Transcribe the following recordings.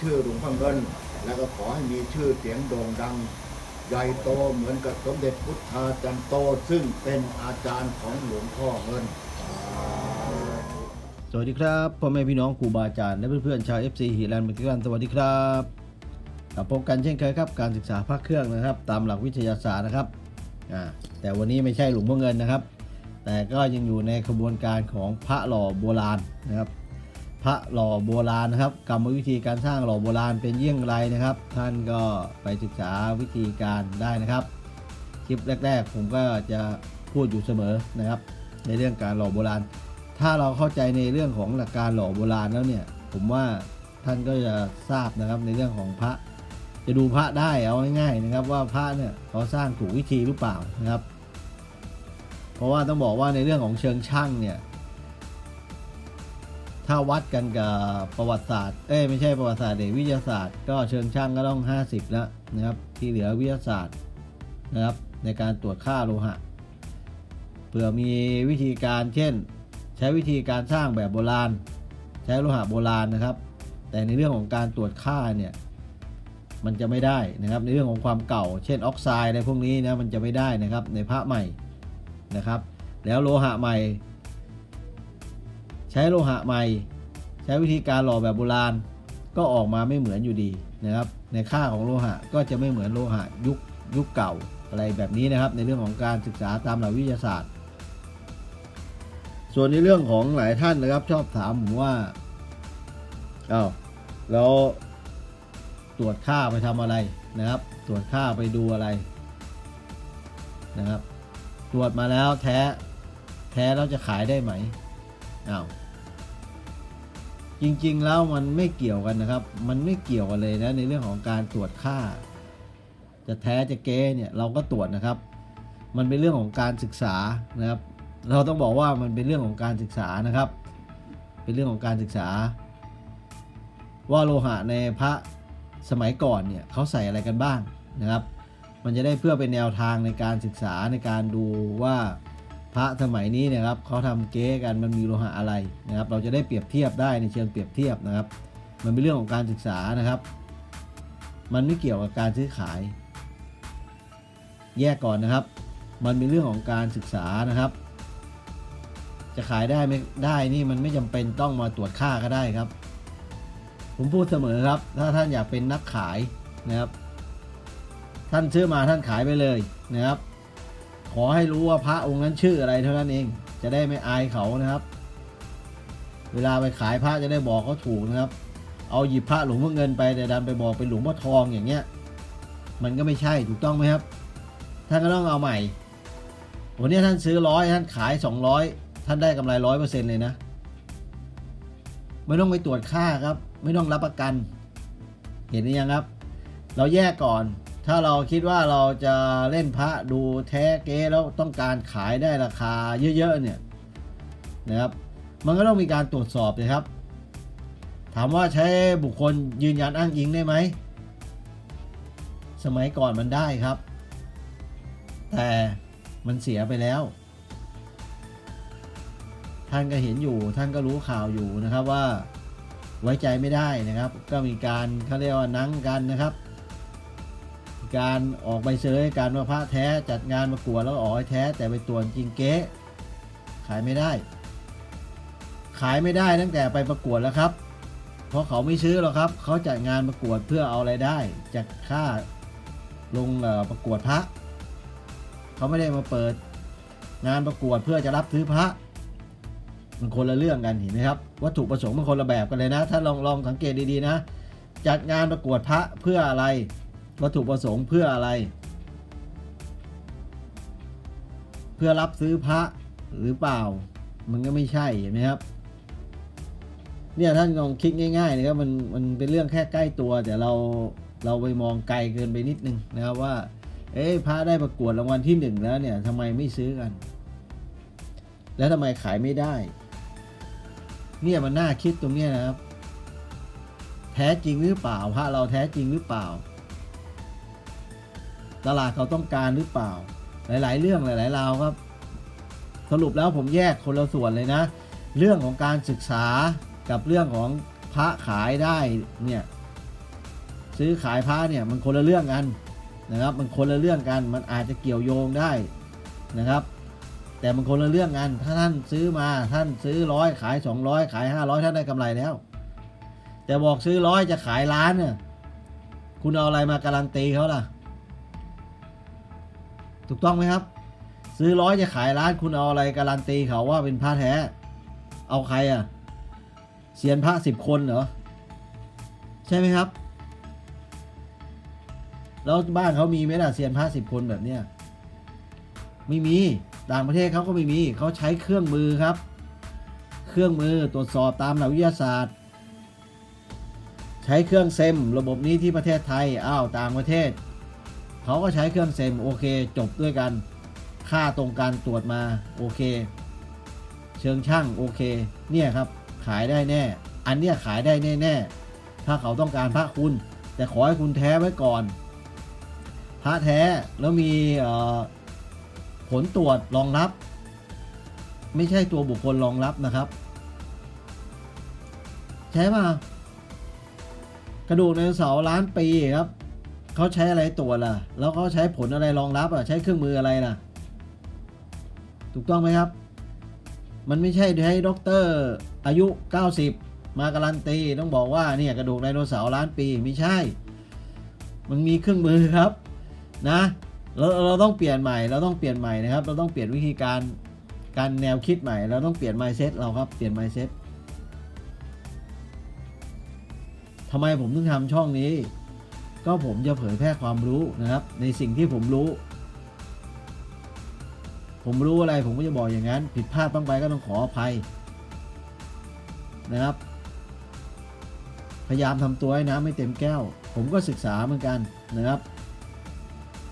ชื่อหลวงพ่อเงิน แล้วก็ขอให้มีชื่อเสียงโด่งดัง ใหญ่โตเหมือนกับสมเด็จพุทธาจันโตซึ่งเป็นอาจารย์ของหลวงพ่อเงิน สวัสดีครับพ่อแม่พี่น้องครูบาอาจารย์และเพื่อนๆชาว FC ฮีแลนด์เมกันสวัสดีครับกลับพบกันเช่นเคยครับการศึกษาภาคเครื่องนะครับ ตามหลักวิทยาศาสตร์นะครับแต่วันนี้ไม่ใช่หลวงพ่อเงินนะครับ แต่ก็ยังอยู่ในขบวนการของพระหล่อโบราณนะครับ พระหล่อโบราณนะครับ กรรมวิธีการสร้างหล่อโบราณเป็นเยี่ยงไรนะครับ ท่านก็ไปศึกษาวิธีการได้นะครับ คลิปแรก ๆ ผมก็จะพูดอยู่เสมอนะครับ ในเรื่องการหล่อโบราณ ถ้าเราเข้าใจในเรื่องของหลักการหล่อโบราณแล้วเนี่ย ผมว่าท่านก็จะทราบนะครับในเรื่องของพระ จะดูพระได้เอาง่ายๆนะครับ ว่าพระเนี่ยเขาสร้างถูกวิธีหรือเปล่านะครับ เพราะว่าต้องบอกว่าในเรื่องของเชิงช่างเนี่ย ถ้าวัดกันกับประวัติศาสตร์ เอ้ยไม่ใช่ประวัติศาสตร์เด็กวิทยาศาสตร์ ก็เชิงช่างก็ต้อง 50 แล้วนะครับ ที่เหลือวิทยาศาสตร์นะครับในการตรวจค่าโลหะ เผื่อมีวิธีการเช่น ใช้วิธีการสร้างแบบโบราณ ใช้โลหะโบราณนะครับ แต่ในเรื่องของการตรวจค่าเนี่ยมันจะไม่ได้นะครับ ในเรื่องของความเก่า เช่นออกไซด์อะไรพวกนี้นะมันจะไม่ได้นะครับในพระใหม่นะครับ แล้วโลหะใหม่ ใช้โลหะใหม่ ใช้วิธีการหล่อแบบโบราณ ก็ออกมาไม่เหมือนอยู่ดีนะครับ ในค่าของโลหะก็จะไม่เหมือนโลหะยุคยุคเก่าอะไรแบบนี้นะครับ ในเรื่องของการศึกษาตามหลักวิทยาศาสตร์ ส่วนในเรื่องของหลายท่านนะครับ ชอบถามผมว่าอ้าวแล้วตรวจค่าไปทำอะไรนะครับ ตรวจค่าไปดูอะไรนะครับ ตรวจมาแล้วแท้ แท้แล้วจะขายได้ไหมอ้าว จริงๆแล้วมันไม่เกี่ยวกันนะครับ มันไม่เกี่ยวกันเลยนะในเรื่องของการตรวจค่า จะแท้จะเก๊เนี่ยเราก็ตรวจนะครับ มันเป็นเรื่องของการศึกษานะครับ เราต้องบอกว่ามันเป็นเรื่องของการศึกษานะครับ เป็นเรื่องของการศึกษา ว่าโลหะในพระสมัยก่อนเนี่ยเขาใส่อะไรกันบ้างนะครับ มันจะได้เพื่อเป็นแนวทางในการศึกษาในการดูว่า พระสมัยนี้นะครับเขาทำเก๊กันมันมีโลหะอะไรนะครับ เราจะได้เปรียบเทียบได้ในเชิงเปรียบเทียบนะครับ มันเป็นเรื่องของการศึกษานะครับ มันไม่เกี่ยวกับการซื้อขาย แยกก่อนนะครับ มันเป็นเรื่องของการศึกษานะครับ จะขายได้ไม่ได้นี่มันไม่จำเป็นต้องมาตรวจค่าก็ได้ครับ ผมพูดเสมอครับ ถ้าท่านอยากเป็นนักขายนะครับ ท่านซื้อมาท่านขายไปเลยนะครับ ขอให้รู้ว่าพระองค์นั้นชื่ออะไรเท่านั้นเอง จะได้ไม่อายเขานะครับ เวลาไปขายพระจะได้บอกเขาถูกนะครับ เอาหยิบพระหลวงพ่อเงินไปแต่ดันไปบอกเป็นหลวงพ่อทองอย่างเงี้ย มันก็ไม่ใช่ถูกต้องไหมครับ ท่านก็ต้องเอาใหม่ วันนี้ท่านซื้อร้อยท่านขายสองร้อยท่านได้กำไรร้อยเปอร์เซ็นต์เลยนะ ไม่ต้องไปตรวจค่าครับ ไม่ต้องรับประกัน เห็นหรือยังครับ เราแยกก่อน ถ้าเราคิดว่าเราจะเล่นพระดูแท้เก๊แล้วต้องการขายได้ราคาเยอะๆเนี่ยนะครับ มันก็ต้องมีการตรวจสอบเลยครับ ถามว่าใช้บุคคลยืนยันอ้างอิงได้ไหม สมัยก่อนมันได้ครับ แต่มันเสียไปแล้ว ท่านก็เห็นอยู่ท่านก็รู้ข่าวอยู่นะครับว่าไว้ใจไม่ได้นะครับ ก็มีการเขาเรียกว่านังกันนะครับ การออกใบเซอร์ให้การว่าพระแท้จัดงานประกวดแล้วออกให้แท้ แต่ไปตรวจจริงเก๊ขายไม่ได้ ขายไม่ได้ตั้งแต่ไปประกวดแล้วครับ เพราะเขาไม่ซื้อหรอกครับ เขาจัดงานประกวดเพื่อเอาไรายได้จากค่าลงเอ่อประกวดพระ เขาไม่ได้มาเปิดงานประกวดเพื่อจะรับซื้อพระมันคนละเรื่องกันเห็นไหมครับ วัตถุประสงค์มันคนละแบบกันเลยนะ ถ้าลองลองสังเกตดีๆนะ จัดงานประกวดพระเพื่ออะไร วัตถุประสงค์เพื่ออะไร เพื่อรับซื้อพระหรือเปล่า มันก็ไม่ใช่เห็นไหมครับ เนี่ยท่านลองคิดง่ายๆนะครับมันมันเป็นเรื่องแค่ใกล้ตัว แต่เราเราไปมองไกลเกินไปนิดนึงนะครับว่า เอ๊ะพระได้ประกวดรางวัลที่หนึ่งแล้วเนี่ยทำไมไม่ซื้อกัน แล้วทำไมขายไม่ได้ เนี่ยมันน่าคิดตรงเนี้ยนะครับ แท้จริงหรือเปล่าพระเราแท้จริงหรือเปล่า ตลาดเขาต้องการหรือเปล่า หลาย ๆ เรื่องหลายๆราวครับ สรุปแล้วผมแยกคนละส่วนเลยนะ เรื่องของการศึกษากับเรื่องของพระขายได้เนี่ยซื้อขายพระเนี่ยมันคนละเรื่องกันนะครับ มันคนละเรื่องกันมันอาจจะเกี่ยวโยงได้นะครับ แต่มันคนละเรื่องกันถ้าท่านซื้อมาท่านซื้อร้อยขายสองร้อยขายห้าร้อยท่านได้กำไรแล้ว แต่บอกซื้อร้อยจะขายล้านเนี่ยคุณเอาอะไรมาการันตีเขาล่ะ ถูกต้องไหมครับ ซื้อร้อยจะขายล้านคุณเอาอะไรการันตีเขาว่าเป็นพระแท้ เอาใครอะเซียนพระสิบคนเหรอ ใช่ไหมครับ แล้วบ้านเขามีไหมล่ะเซียนพระสิบคนแบบเนี้ยไม่มีต่างประเทศเขาก็ไม่มีเขาใช้เครื่องมือครับ เครื่องมือตรวจสอบตามหลักวิทยาศาสตร์ ใช้เครื่องเซมระบบนี้ที่ประเทศไทยอ้าวต่างประเทศ เขาก็ใช้เครื่องเซมโอเคจบด้วยกัน ค่าตรงการตรวจมาโอเค เชิงช่างโอเค เนี่ยครับขายได้แน่ อันเนี้ยขายได้แน่ๆถ้าเขาต้องการพระคุณ แต่ขอให้คุณแท้ไว้ก่อน พระแท้แล้วมีผลตรวจรองรับ ไม่ใช่ตัวบุคคลรองรับนะครับ ใช่ป่ะกระดูกไดโนเสาร์ล้านปีครับ เขาใช้อะไรตรวจล่ะ แล้วเขาใช้ผลอะไรรองรับอะ ใช้เครื่องมืออะไรล่ะ ถูกต้องไหมครับ มันไม่ใช่ให้ด็อกเตอร์อายุ 90 มาการันตีต้องบอกว่าเนี่ยกระดูกไดโนเสาร์ล้านปีไม่ใช่ มันมีเครื่องมือครับนะเราเราต้องเปลี่ยนใหม่ เราต้องเปลี่ยนใหม่นะครับ เราต้องเปลี่ยนวิธีการการแนวคิดใหม่ เราต้องเปลี่ยน mindset เราครับ เปลี่ยน mindset ทำไมผมถึงทำช่องนี้ ก็ผมจะเผยแพร่ความรู้นะครับ ในสิ่งที่ผมรู้ ผมรู้อะไรผมก็จะบอกอย่างนั้น ผิดพลาดบ้างไปก็ต้องขออภัยนะครับ พยายามทำตัวให้น้ำไม่เต็มแก้ว ผมก็ศึกษาเหมือนกันนะครับ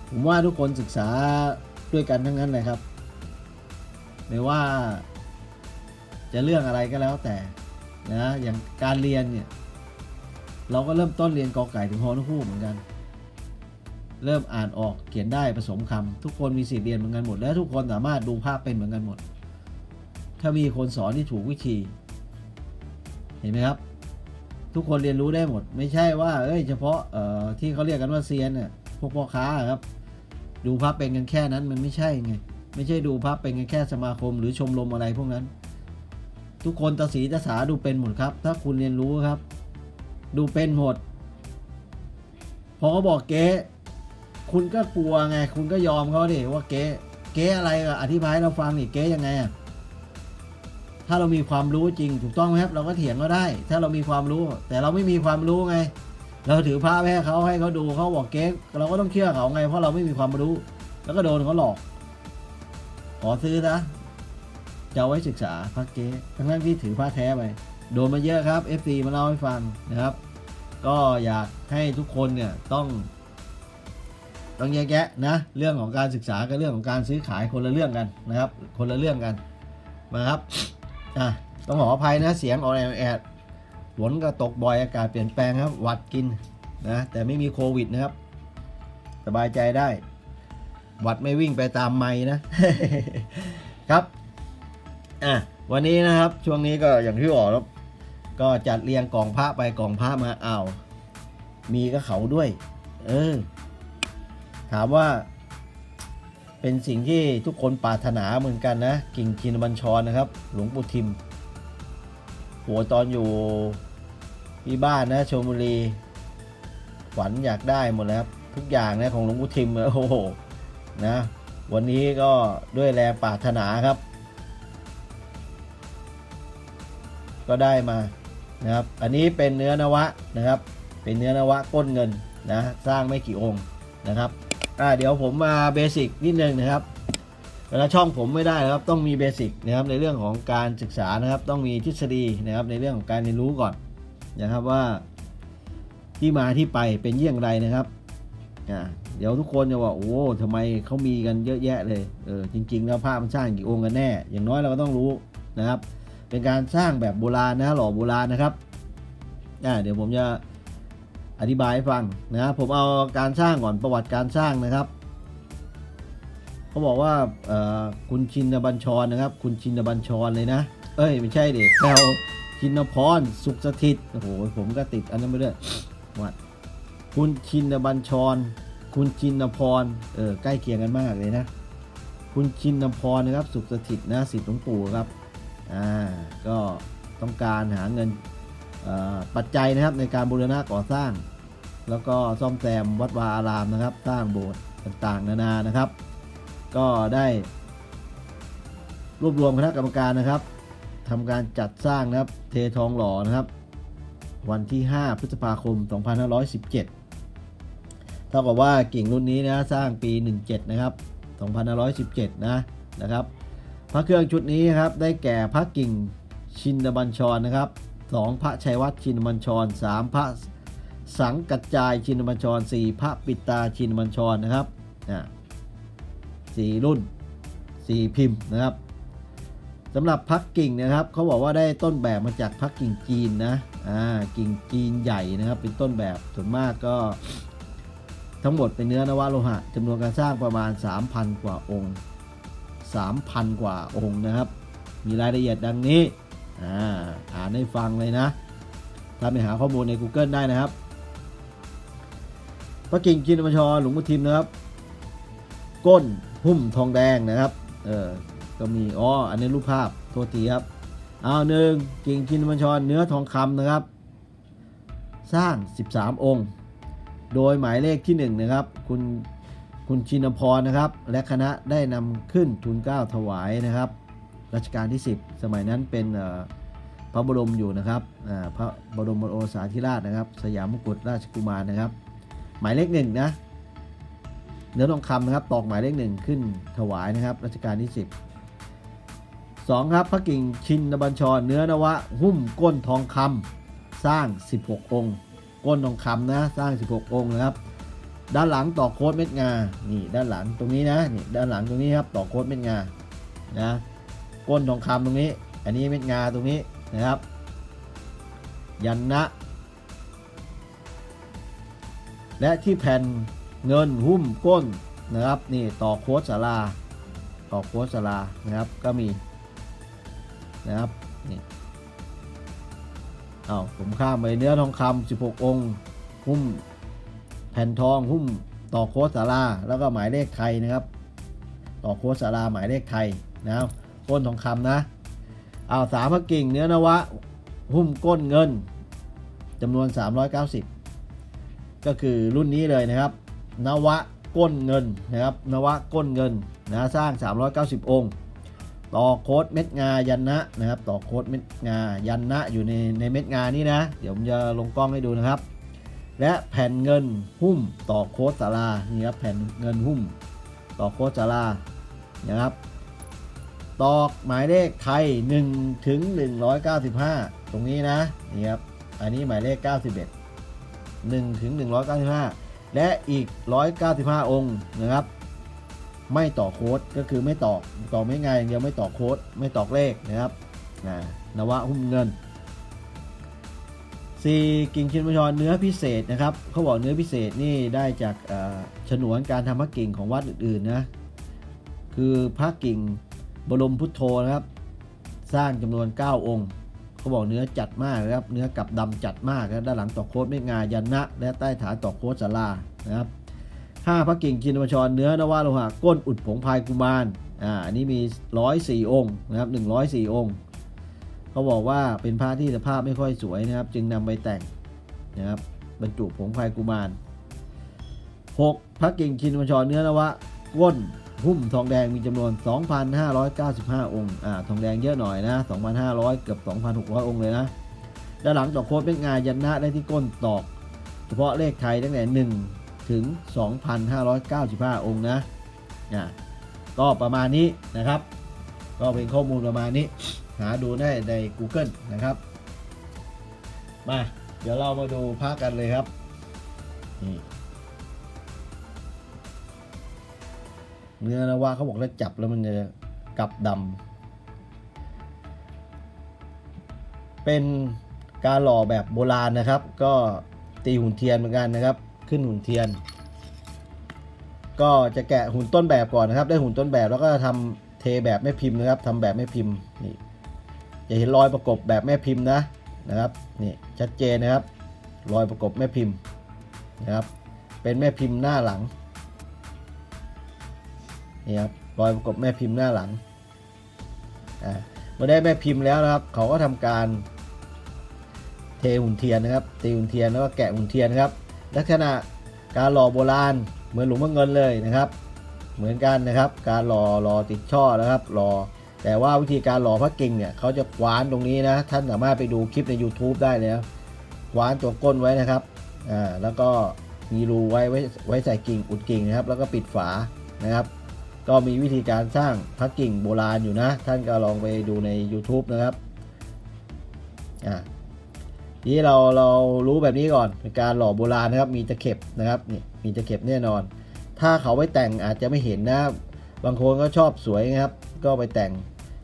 ผมว่าทุกคนศึกษาด้วยกันทั้งนั้นเลยครับไม่ว่าจะเรื่องอะไรก็แล้วแต่นะอย่างการเรียนเนี่ย เราก็เริ่มต้นเรียนกอไก่ถึงฮอนกฮูกเหมือนกัน เริ่มอ่านออกเขียนได้ผสมคำทุกคนมีสิทธิ์เรียนเหมือนกันหมด และทุกคนสามารถดูภาพเป็นเหมือนกันหมด ถ้ามีคนสอนที่ถูกวิธี เห็นไหมครับ ทุกคนเรียนรู้ได้หมด ไม่ใช่ว่า เอ้ย เฉพาะเอ่อที่เขาเรียกกันว่าเซียนเนี่ยพวกพ่อค้าครับ ดูภาพเป็นกันแค่นั้นมันไม่ใช่ไงไม่ใช่ดูภาพเป็นกันแค่สมาคมหรือชมรมอะไรพวกนั้น ทุกคนตาสีตาสาดูเป็นหมดครับ ถ้าคุณเรียนรู้ครับ ดูเป็นหมด พอเขาบอกเก๊คุณก็กลัวไง คุณก็ยอมเขาดิว่าเก๊เก๊อะไรอะอธิบายให้เราฟังนี่เก๊ยังไงอะถ้าเรามีความรู้จริงถูกต้องไหมครับ เราก็เถียงเขาได้ ถ้าเรามีความรู้ แต่เราไม่มีความรู้ไง เราถือผ้าไปให้เขาให้เขาดูเขาบอกเก๊เราก็ต้องเชื่อเขาไง เพราะเราไม่มีความรู้ แล้วก็โดนเขาหลอก ขอซื้อนะจะเอาไว้ศึกษาพระเก๊ทั้งนั้นที่ถือผ้าแท้ไป โดนมาเยอะครับ FC มาเล่าให้ฟังนะครับ ก็อยากให้ทุกคนเนี่ยต้อง ต้องแยกแยะนะเรื่องของการศึกษากับเรื่องของการซื้อขายคนละเรื่องกันนะครับ คนละเรื่องกันมาครับอะต้องขออภัยนะเสียงออแอดแอดฝนก็ตกบ่อยอากาศเปลี่ยนแปลงครับหวัดกินนะแต่ไม่มีโควิดนะครับ สบายใจได้ หวัดไม่วิ่งไปตามไม้นะครับอะวันนี้นะครับช่วงนี้ก็อย่างที่บอกแล้ว ก็จัดเรียงกล่องพระไปกล่องพระมาเอามีก็เขาด้วย เออ ถามว่า เป็นสิ่งที่ทุกคนปรารถนาเหมือนกันนะ กิ่งคินบัญชรนะครับ หลวงปู่ทิมโหตอนอยู่ที่บ้านนะชลบุรีฝันอยากได้หมดแล้วครับทุกอย่างนะของหลวงปู่ทิมโอ้โหนะ วันนี้ก็ด้วยแรงปรารถนาครับ ก็ได้มา นะครับ อันนี้เป็นเนื้อนวะนะครับ เป็นเนื้อนวะก้นเงินนะ สร้างไม่กี่องค์นะครับอ่าเดี๋ยวผมมาเบสิกนิดนึงนะครับ เวลาช่องผมไม่ได้นะครับ ต้องมีเบสิกนะครับในเรื่องของการศึกษานะครับ ต้องมีทฤษฎีนะครับในเรื่องของการเรียนรู้ก่อนนะครับว่าที่มาที่ไปเป็นเยี่ยงไรนะครับอ่าเดี๋ยวทุกคนจะว่าโอ้ทำไมเขามีกันเยอะแยะเลย เออจริงๆ แล้วภาพมันสร้างกี่องค์กันแน่ อย่างน้อยเราก็ต้องรู้นะครับ เป็นการสร้างแบบโบราณนะหล่อโบราณนะครับอ่าเดี๋ยวผมจะอธิบายให้ฟังนะครับผมเอาการสร้างก่อนประวัติการสร้างนะครับเขาบอกว่าคุณชินบัญชรนะครับ คุณชินบัญชรเลยนะ เอ้ยไม่ใช่เด็กแปลชินพรสุขสถิตโอ้โหผมก็ติดอันนั้นไปด้วยวัดคุณชินบัญชร คุณชินพรเออใกล้เคียงกันมากเลยนะ คุณชินพรนะครับสุขสถิตนะสิทธิ์หลวงปู่ครับ อ่าก็ต้องการหาเงินปัจจัยนะครับในการบูรณะก่อสร้าง แล้วก็ซ่อมแซมวัดวาอารามนะครับ สร้างโบสถ์ต่างๆ นานานะครับ ก็ได้รวบรวมคณะกรรมการนะครับทำการจัดสร้างนะครับเททองหล่อนะครับ วันที่ 5 พฤษภาคม 2517 เท่ากับว่ากิ่งรุ่นนี้นะสร้างปี 17 นะครับ 2517 นะนะครับ พระเครื่องชุดนี้นะครับได้แก่พระกิ่งชินบัญชรนะครับ 2 พระชัยวัฒน์ชินบัญชร 3 พระสังกัจจายชินบัญชร 4 พระปิตาชินบัญชรนะครับอ่าสี่รุ่น 4 พิมพ์นะครับสำหรับพักกิ่งนะครับเขาบอกว่าได้ต้นแบบมาจากพักกิ่งจีนนะอ่ากิ่งจีนใหญ่นะครับ เป็นต้นแบบส่วนมากก็ ทั้งหมดเป็นเนื้อนวโลหะจำนวนการสร้างประมาณ 3,000 กว่าองค์ 3,000 กว่าองค์นะครับ มีรายละเอียดดังนี้อ่าอ่านให้ฟังเลยนะถ้าไปหาข้อมูลใน Google ได้นะครับพระกิ่งจินมชรหลวงพ่อทิมนะครับ ก้นหุ้มทองแดงนะครับเออก็มีอ๋ออันนี้รูปภาพโทษทีครับเอาหนึ่งกิ่งจินมชรเนื้อทองคำนะครับ สร้าง 13 องค์ โดยหมายเลขที่ 1 นะครับ คุณ คุณชินพรนะครับ และคณะได้นำขึ้นทุนเก้าถวายนะครับรัชกาลที่ 10 สมัยนั้นเป็นพระบรมอยู่นะครับพระบรมโอสาธิราชนะครับ สยามมกุฎราชกุมารนะครับ หมายเลขหนึ่งนะเนื้อทองคำนะครับตอกหมายเลขหนึ่งขึ้นถวายนะครับรัชกาลที่ 10 2 ครับพระกิ่งชินบัญชรเนื้อนวะ หุ้มก้นทองคำสร้าง 16 องค์ ก้นทองคำนะสร้าง 16 องค์นะครับ ด้านหลังต่อโค้ดเม็ดงา นี่ด้านหลังตรงนี้นะ นี่ด้านหลังตรงนี้ครับต่อโค้ดเม็ดงา นะ ก้นทองคำตรงนี้ อันนี้เม็ดงาตรงนี้นะครับ ยันนะ และที่แผ่นเงินหุ้มก้นนะครับ นี่ต่อโค้ดสาราต่อโค้ดสารานะครับ ก็มีนะครับ นี่เอาวผมข้ามไปเนื้อทองคำ16 องค์ หุ้ม แผ่นทองหุ้มต่อโค้ดสาราแล้วก็หมายเลขไทยนะครับ ต่อโค้ดสาราหมายเลขไทยนะครับก้นทองคำนะเอาวสามพระกิ่งเนื้อนวะ หุ้มก้นเงินจำนวน 390 ก็คือรุ่นนี้เลยนะครับ นวะก้นเงินนะครับ นวะก้นเงินนะสร้าง 390 องค์ ต่อโค้ดเม็ดงายันนะนะครับ ต่อโค้ดเม็ดงายันนะอยู่ในในเม็ดงานี้นะ เดี๋ยวผมจะลงกล้องให้ดูนะครับ และแผ่นเงินหุ้มต่อโค้ดสารานี่ครับแผ่นเงินหุ้ม ต่อโค้ดสารานะครับตอกหมายเลขไทย1ถึง195 ตรงนี้นะนี่ครับอันนี้หมายเลข 91 1ถึง195 และอีก 195 องค์นะครับ ไม่ต่อโค้ดก็คือไม่ตอกตอกไม่ไงอย่างเดียวไม่ต่อโค้ดไม่ตอกเลขนะครับนะนวะหุ้มเงิน 4 กิ่งชินบัญชรเนื้อพิเศษนะครับเขาบอกเนื้อพิเศษนี่ได้จากฉนวนการทำพระกิ่งของวัดอื่นๆนะคือพระกิ่งบรมพุทโธนะครับ สร้างจำนวน 9 องค์เขาบอกเนื้อจัดมากนะครับ เนื้อกับดำจัดมากนะด้านหลังต่อโค้ดไม่งายันนะ และใต้ฐานต่อโค้ดสารานะครับห้าพระกิ่งชินบัชรเนื้อนวะโลหะก้นอุดผงพายกุมารอ่าอันนี้มี 104 องค์นะครับ104 องค์ เขาบอกว่าเป็นพระที่สภาพไม่ค่อยสวยนะครับ จึงนำไปแต่งนะครับบรรจุผงพายกุมาร 6. พระกิ่งชินบัญชรเนื้อนวะก้นหุ้มทองแดงมีจำนวน 2,595 องค์ อ่า ทองแดงเยอะหน่อยนะ 2,500 เกือบ 2,600 องค์เลยนะ ด้านหลังต่อโค้ดเป็นงายันนะได้ที่ก้นตอก เฉพาะเลขไทยตั้งแต่ 1 ถึง 2,595 องค์นะอะก็ประมาณนี้นะครับ ก็เป็นข้อมูลประมาณนี้ หาดูได้ใน Google นะครับ มา เดี๋ยวเรามาดูภาคกันเลยครับนี่เนื้อนวะเขาบอกถ้าจับแล้วมันจะกลับดำเป็นการหล่อแบบโบราณนะครับ ก็ตีหุ่นเทียนเหมือนกันนะครับ ขึ้นหุ่นเทียน ก็จะแกะหุ่นต้นแบบก่อนนะครับ ได้หุ่นต้นแบบแล้วก็ทำเทแบบแม่พิมพ์นะครับทำแบบแม่พิมพ์นี่ จะเห็นรอยประกบแบบแม่พิมพ์นะนะครับนี่ชัดเจนนะครับ รอยประกบแม่พิมพ์นะครับ เป็นแม่พิมพ์หน้าหลังนี่ครับรอยประกบแม่พิมพ์หน้าหลังอ่าเมื่อได้แม่พิมพ์แล้วนะครับ เขาก็ทำการเทหุ่นเทียนนะครับตีหุ่นเทียนแล้วก็แกะหุ่นเทียนนะครับลักษณะการหล่อโบราณเหมือนหลวงพ่อเงินเลยนะครับ เหมือนกันนะครับ การหล่อหล่อติดช่อนะครับหล่อ แต่ว่าวิธีการหล่อพระกิ่งเนี่ยเขาจะคว้านตรงนี้นะ ท่านสามารถไปดูคลิปใน YouTube ได้เลยนะคว้านตัวก้นไว้นะครับอ่าแล้วก็มีรูไว้ไว้ไว้ใส่กิ่งอุดกิ่งนะครับ แล้วก็ปิดฝานะครับ ก็มีวิธีการสร้างพระกิ่งโบราณอยู่นะ ท่านก็ลองไปดูใน YouTube นะครับอ่าทีนี้เราเรารู้แบบนี้ก่อนเป็นการหล่อโบราณนะครับ มีตะเข็บนะครับนี่มีตะเข็บแน่นอน ถ้าเขาไปแต่งอาจจะไม่เห็นนะบางคนก็ชอบสวยนะครับ ก็ไปแต่ง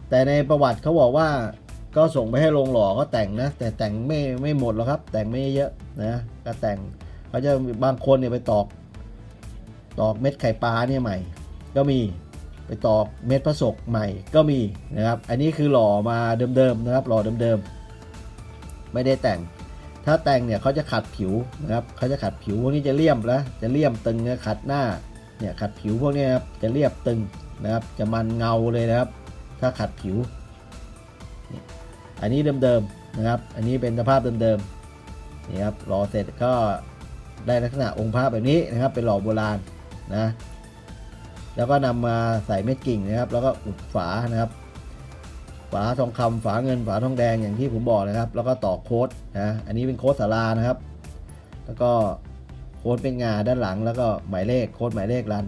แต่ในประวัติเขาบอกว่าก็ส่งไปให้โรงหล่อก็แต่งนะ แต่แต่งไม่ไม่หมดหรอกครับ แต่งไม่เยอะนะก็แต่งเขาจะบางคนเนี่ยไปตอก ตอกเม็ดไข่ปลาเนี่ยใหม่ ก็มีไปตอกเม็ดพระศกใหม่ก็มีนะครับ อันนี้คือหล่อมาเดิมๆนะครับ หล่อเดิมๆไม่ได้แต่ง ถ้าแต่งเนี่ยเขาจะขัดผิวนะครับเขาจะขัดผิวพวกนี้จะเลี่ยมแล้วจะเลี่ยมตึงนะขัดหน้าเนี่ยขัดผิวพวกนี้ครับจะเรียบตึงนะครับ จะมันเงาเลยนะครับ ถ้าขัดผิว อันนี้เดิมๆนะครับ อันนี้เป็นสภาพเดิมๆนี่ครับรอเสร็จก็ได้ลักษณะองค์พระแบบนี้นะครับ เป็นหล่อโบราณนะแล้วก็นำมาใส่เม็ดกิ่งนะครับ แล้วก็อุดฝานะครับ ฝาทองคำฝาเงินฝาทองแดงอย่างที่ผมบอกนะครับ แล้วก็ต่อโค้ดนะอันนี้เป็นโค้ดสารานะครับ แล้วก็โค้ดเป็นงาด้านหลัง แล้วก็หมายเลขโค้ดหมายเลขรัน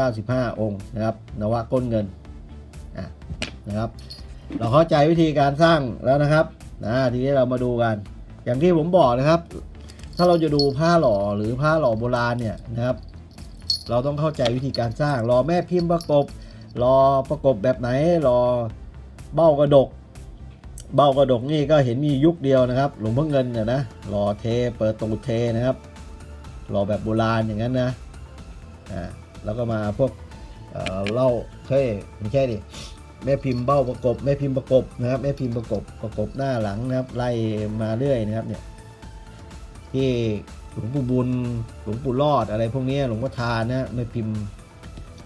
195 องค์นะครับนวะก้นเงินอะ นะครับ เราเข้าใจวิธีการสร้างแล้วนะครับนะทีนี้เรามาดูกัน อย่างที่ผมบอกนะครับ ถ้าเราจะดูผ้าหล่อหรือผ้าหล่อโบราณเนี่ยนะครับ เราต้องเข้าใจวิธีการสร้างรอแม่พิมพ์ประกบรอประกบแบบไหนรอเบ้ากระดก เบ้ากระดกนี่ก็เห็นมียุคเดียวนะครับ หลวงพ่อเงินเนี่ยนะรอเทเปิดตูดเทนะครับรอแบบโบราณอย่างนั้นนะอ่าแล้วก็มาพวกเล่าเท่ไม่ใช่ดิ แม่พิมพ์เบ้าประกบแม่พิมพ์ประกบนะครับแม่พิมพ์ประกบประกบหน้าหลังนะครับ ไล่มาเรื่อยนะครับเนี่ยที่หลวงปู่บุญหลวงปู่รอดอะไรพวกนี้หลวงพ่อทานนะแม่พิมพ์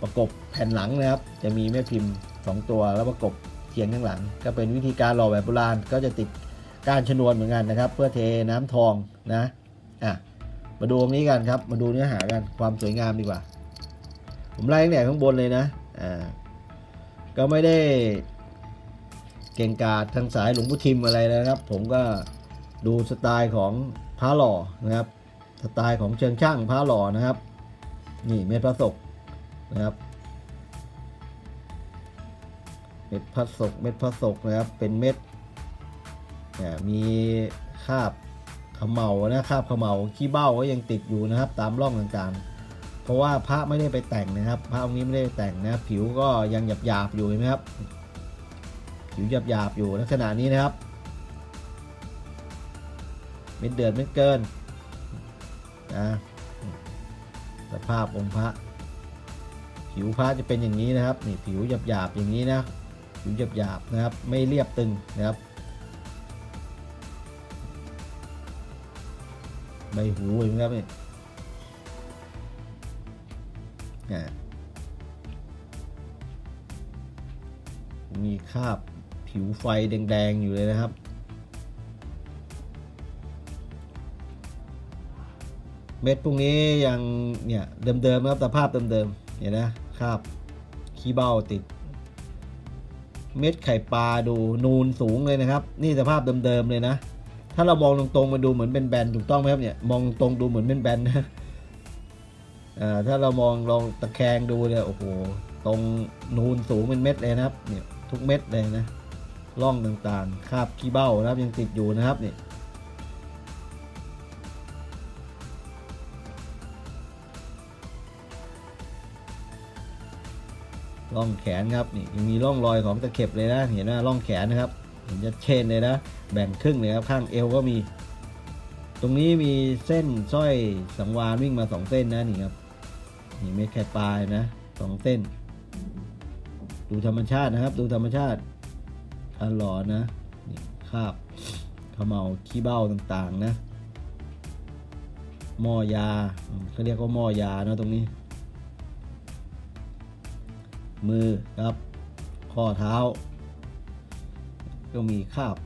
ประกบแผ่นหลังนะครับ จะมีแม่พิมพ์สองตัวแล้วประกบเทียนข้างหลัง ก็เป็นวิธีการหล่อแบบโบราณก็จะติดกานชนวนเหมือนกันนะครับ เพื่อเทน้ำทองนะอะมาดูตรงนี้กันครับ มาดูเนื้อหากันความสวยงามดีกว่า ผมไล่ตั้งแต่ข้างบนเลยนะอ่า ก็ไม่ได้เก่งกาจทางสายหลวงพุทิมอะไรนะครับ ผมก็ดูสไตล์ของพระหล่อนะครับ สไตล์ของเชิงช่างพระหล่อนะครับ นี่เม็ดพระศกนะครับ เม็ดพัดศกเม็ดพัดศกนะครับ เป็นเม็ดเนี่ยมีคาบเขมเหลานะคาบเขมเหลาขี้เบ้าก็ยังติดอยู่นะครับ ตามร่องต่างๆ เพราะว่าพระไม่ได้ไปแต่งนะครับพระองค์นี้ไม่ได้แต่งนะผิวก็ยังหยาบๆอยู่เห็นไหมครับ ผิวหยาบๆอยู่ลักษณะนี้นะครับเม็ดเดือดเม็ดเกินนะสภาพองค์พระ ผิวพระจะเป็นอย่างนี้นะครับนี่ผิวหยาบๆอย่างนี้นะผิวหยาบๆนะครับ ไม่เรียบตึงนะครับใบหูเห็นไหมครับนี่ มีคราบผิวไฟแดง ๆ อยู่เลยนะครับ เม็ดพวกนี้ยังเนี่ยเดิมๆนะครับสภาพเดิมๆเนี่ยนะคราบขี้เบ้าติด เม็ดไข่ปลาดูนูนสูงเลยนะครับ นี่สภาพเดิมๆเลยนะ ถ้าเรามองตรงๆมันดูเหมือนเป็นแบนถูกต้องไหมครับเนี่ยมองตรงดูเหมือนเป็นแบนนะ ถ้าเรามองลองตะแคงดูเนี่ยโอ้โหตรงนูนสูงเป็นเม็ดเลยนะครับเนี่ยทุกเม็ดเลยนะร่องต่างๆ คาบขี้เบ้านะครับยังติดอยู่นะครับเนี่ยร่องแขนครับนี่ยังมีร่องรอยของตะเข็บเลยนะ เห็นไหมร่องแขนนะครับ เห็นจะเชนเลยนะ แบ่งครึ่งเลยครับ ข้างเอวก็มี ตรงนี้มีเส้นสร้อยสังวานวิ่งมาสองเส้นนะนี่ครับ นี่เม็ดไข่ปลายนะสองเส้น ดูธรรมชาตินะครับ ดูธรรมชาติอันหลอนะนี่คราบเขมเหลาขี้เบ้าต่างๆนะหม้อยาเขาเรียกว่าหม้อยาเนอะตรงนี้ มือครับ ข้อเท้า ก็มีคราบ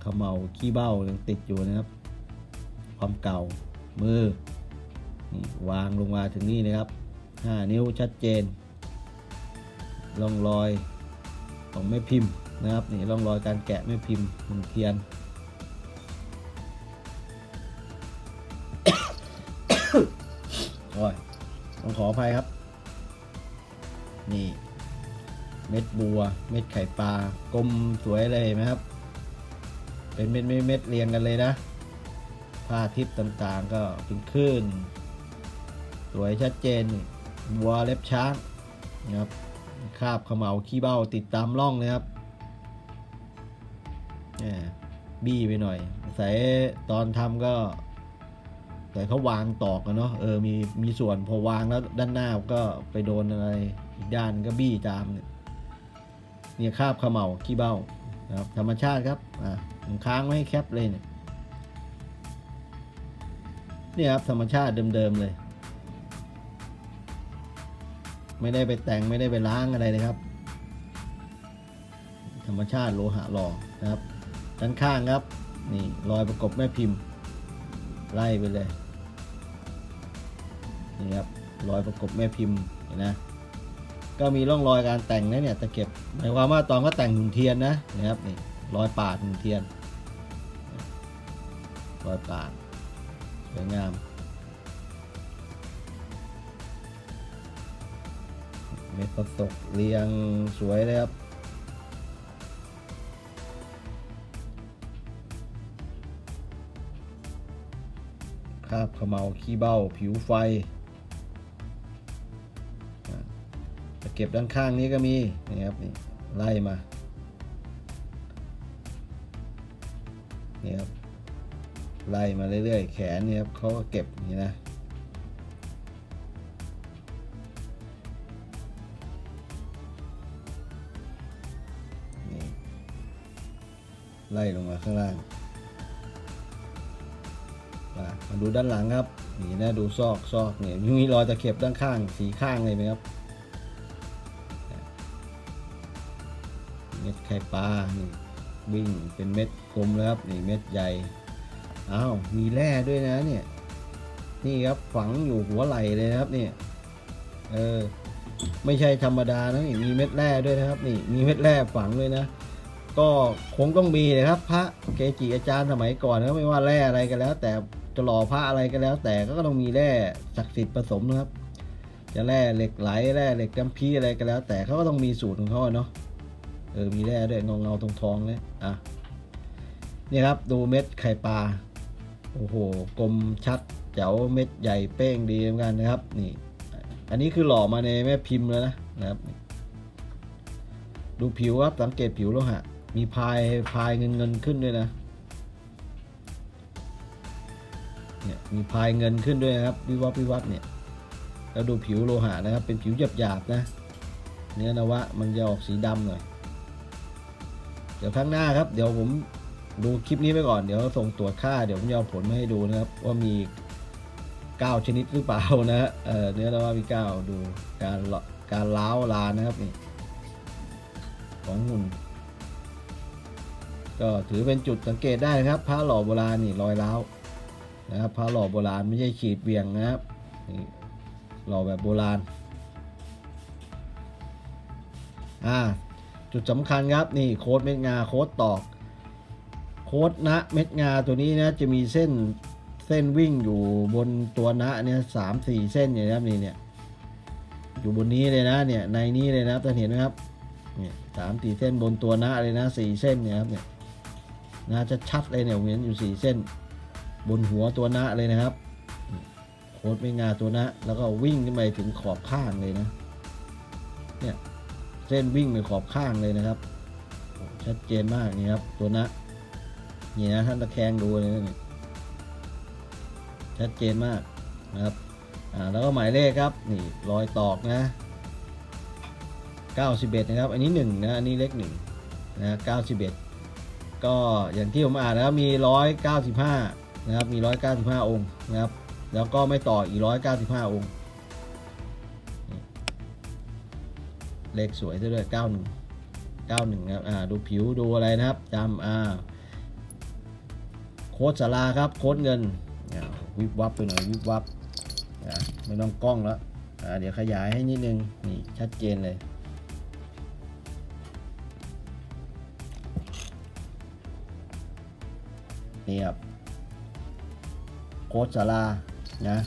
เขมเหลาขี้เบ้าติดอยู่นะครับ ความเก่ามือ นี่วางลงมาถึงนี่นะครับ 5 นิ้วชัดเจนร่องรอยของแม่พิมพ์นะครับนี่ร่องรอยการแกะแม่พิมพ์หนึ่งเทียนโอ้ยต้องขออภัยครับ นี่ เม็ดบัว เม็ดไข่ปลากลมสวยเลยเห็นไหมครับ เป็นเม็ดเม็ดเม็ดเรียงกันเลยนะผ้าทิพย์ต่างๆ ก็เป็นคลื่น วยชัดเจนบัวเล็บช้างนะครับคาบเขมเหลาขี้เบ้าติดตามร่องเลยครับแหมบี้ไปหน่อยใส่ตอนทำก็แต่เขาวางตอกกันเนาะเออมีมีส่วนพอวางแล้วด้านหน้าก็ไปโดนอะไรอีกด้านก็บี้ตามเนี่ยเนี่ยคาบเขมเหลาขี้เบ้านะครับธรรมชาติครับอะผมค้างไว้ให้แคปเลยเนี่ยเนี่ยครับธรรมชาติเดิมๆเลย ไม่ได้ไปแต่งไม่ได้ไปล้างอะไรเลยครับ ธรรมชาติโลหะหล่อนะครับ ด้านข้างครับ นี่รอยประกบแม่พิมพ์ไล่ไปเลยนี่ครับรอยประกบแม่พิมพ์เห็นนะ ก็มีร่องรอยการแต่งนะเนี่ยตะเก็บหมายความว่าตอนก็แต่งหุ่นเทียนนะนะครับนี่รอยปาดหุ่นเทียนรอยปาดสวยงาม เม็ดประสบเรียงสวยเลยครับคาบเขมเหลาขี้เบ้าผิวไฟอะเก็บด้านข้างนี้ก็มีนี่ครับนี่ไล่มานี่ครับไล่มาเรื่อยๆ แขนนี่ครับเขาก็เก็บนี่นะ ไล่ลงมาข้างล่างมามาดูด้านหลังครับนี่นะดูซอกซอกเนี่ยมีรอยตะเข็บด้านข้างสีข้างเลยไหมครับเม็ดไข่ปลานี่วิ่งเป็นเม็ดกลมแล้วครับนี่เม็ดใหญ่อ้าวมีแร่ด้วยนะเนี่ยนี่ครับฝังอยู่หัวไหล่เลยนะครับเนี่ยเออไม่ใช่ธรรมดานะนี่มีเม็ดแร่ด้วยนะครับนี่มีเม็ดแร่ฝังด้วยนะ ก็คงต้องมีนะครับ พระเกจิอาจารย์สมัยก่อนนะไม่ว่าแร่อะไรก็แล้ว แต่จะหล่อพระอะไรก็แล้ว แต่ก็ต้องมีแร่ศักดิ์สิทธิ์ผสมนะครับ จะแร่เหล็กไหลแร่เหล็กน้ำพีอะไรก็แล้ว แต่เขาก็ต้องมีสูตรของเขาเนาะเออมีแร่ด้วยเงาเงาทองทองเลยอะนี่ครับดูเม็ดไข่ปลาโอ้โหกลมชัดแจ๋วเม็ดใหญ่เป้งดีเหมือนกันนะครับนี่ อันนี้คือหล่อมาในแม่พิมพ์แล้วนะนะครับ ดูผิวครับสังเกตผิวโลหะ มีพายพายเงินเงินขึ้นด้วยนะเนี่ยมีพายเงินขึ้นด้วยนะครับวิวับวิวับเนี่ยแล้วดูผิวโลหะนะครับ เป็นผิวหยาบหยาบๆนะ เนื้อนวะมันจะออกสีดำหน่อยเดี๋ยวข้งหน้าครับเดี๋ยวผมดูคลิปนี้ไปก่อนเดี๋ยวส่งตรวจค่าเดี๋ยวผมจะเอาผลมาให้ดูนะครับ ว่ามี 9 ชนิดหรือเปล่านะเออเนื้อนวะมี 9 ดูการเลาการล้าวลานนะครับนี่ของหุ่น ก็ถือเป็นจุดสังเกตได้นะครับพระหล่อโบราณนี่รอยร้าวนะครับพระหล่อโบราณไม่ใช่ขีดเบี่ยงนะครับนี่หล่อแบบโบราณอ่าจุดสำคัญครับนี่โค้ดเม็ดงาโค้ดตอกโค้ดนะเม็ดงาตัวนี้นะจะมีเส้นเส้นวิ่งอยู่บนตัวนะเนี่ยสามสี่เส้นอย่างนี้ครับนี่เนี่ยอยู่บนนี้เลยนะเนี่ยในนี้เลยนะท่านเห็นไหมครับเนี่ยสามสี่เส้นบนตัวหน้าเลยนะสี่เส้นเนี่ยครับเนี่ย นะจะชัดเลยเนี่ยผมเห็นอยู่สี่เส้น บนหัวตัวน้าเลยนะครับ โคตรไม่งาตัวน้าแล้วก็วิ่งขึ้นไปถึงขอบข้างเลยนะ เนี่ยเส้นวิ่งไปขอบข้างเลยนะครับ ชัดเจนมากนี่ครับ ตัวน้านี่นะท่านตะแคงดูเลยนะี่ชัดเจนมากนะครับอ่าแล้วก็หมายเลขครับนี่รอยตอกนะ91 นะครับ อันนี้1นะ อันนี้เลข1นะ91 ก็อย่างที่ผมอ่านนะครับมี 195 นะครับ มี 195 องค์นะครับ แล้วก็ไม่ต่ออีกร้อยเก้าสิบห้าองค์ เลขสวยด้วยเก้าหนึ่งเก้าหนึ่งนะครับ อ่า ดูผิวดูอะไรนะครับจำอ่า โค้ดสาราครับ โค้ดเงิน วิบวับไปหน่อย วิบวับ ไม่ต้องกล้องแล้ว เดี๋ยวขยายให้นิดนึง นี่ ชัดเจนเลย นี่ครับโค้ดสารานะ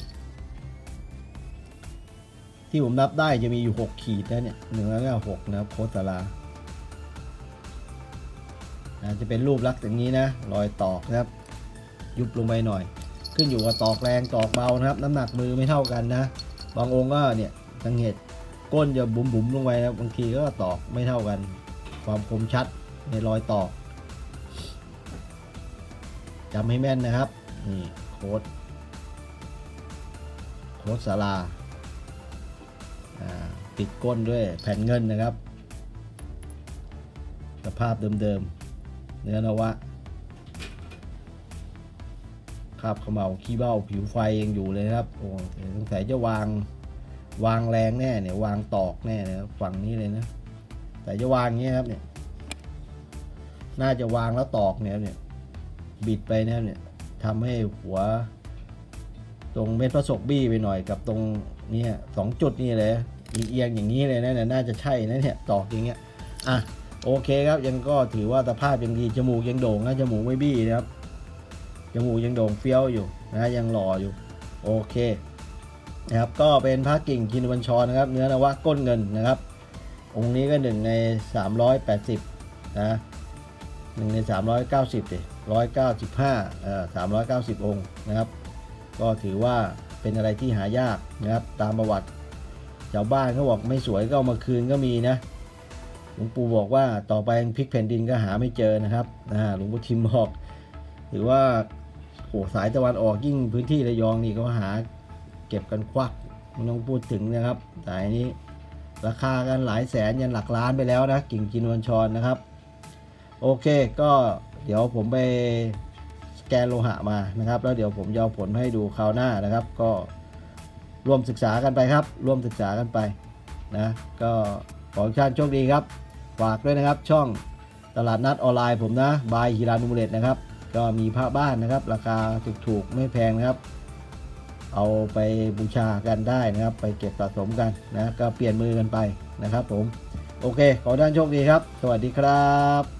ที่ผมนับได้จะมีอยู่ 6 ขีดนะเนี่ยหนึ่งแล้วก็หกนะครับโค้ดสารานะจะเป็นรูปลักษณ์อย่างนี้นะรอยตอกนะครับ ยุบลงไปหน่อย ขึ้นอยู่กับตอกแรงตอกเบานะครับ น้ำหนักมือไม่เท่ากันนะ บางองค์ก็เนี่ยสังเกตก้นจะบุมบุ๋มๆลงไปนะบางทีก็ตอกไม่เท่ากัน ความคมชัดในรอยตอก จำให้แม่นนะครับ นี่โค้ดโค้ดสาราติดก้นด้วยแผ่นเงินนะครับ สภาพเดิมๆ เนื้อนวะคาบเขมเหลาขี้เบ้าผิวไฟยังอยู่เลยครับ โอ้สงสัยจะวาง วางแรงแน่เนี่ย วางตอกแน่เนี่ยฝั่งนี้เลยนะ แต่จะวางอย่างเงี้ยครับเนี่ย น่าจะวางแล้วตอกเนี่ยเนี่ย บิดไปนะครับเนี่ยทำให้หัว ตรงเม็ดประสบบี้ไปหน่อยกับตรงเนี้สองจุดนี่เลยเอียงอย่างนี้เลยนะเนี่ยน่าจะใช่นะเนี่ยตอกอย่างเงี้ยอะโอเคครับยังก็ถือว่าสภาพยังดีจมูกยังโด่งนะจมูกไม่บี้นะครับจมูกยังโด่งเฟี้ยวอยู่นะยังหล่ออยู่โอเคนะครับก็เป็นพระกิ่งกินวันชรนะครับ เนื้อนวะก้นเงินนะครับ องค์นี้ก็หนึ่งใน 380นะหนึ่งใน 390ดิ 195เอ่อ390 องค์นะครับ ก็ถือว่าเป็นอะไรที่หายากนะครับ ตามประวัติชาวบ้านเขาบอกไม่สวยก็เอามาคืนก็มีนะหลวงปู่บอกว่าต่อไปพลิกแผ่นดินก็หาไม่เจอนะครับนะหลวงปู่ทิมบอกถือว่าโหสายตะวันออกยิ่งพื้นที่ระยองนี่ก็หาเก็บกันควักไม่ต้องพูดถึงนะครับสายนี้ราคากันหลายแสนยันหลักล้านไปแล้วนะกิ่งกินวันชรนนะครับ โอเคก็ ดี๋ยวผมไปสแกนโลหะมานะครับ แล้วเดี๋ยวผมจะเอาผลให้ดูคราวหน้านะครับ ก็ร่วมศึกษากันไปครับ ร่วมศึกษากันไปนะ ก็ขอทุกท่านโชคดีครับ ฝากด้วยนะครับ ช่องตลาดนัดออนไลน์ผมนะบายฮิรานุมเลตนะครับ ก็มีพระบ้านนะครับ ราคาถูกๆไม่แพงนะครับ เอาไปบูชากันได้นะครับ ไปเก็บสะสมกันนะ ก็เปลี่ยนมือกันไปนะครับผม โอเค ขอท่านโชคดีครับ สวัสดีครับ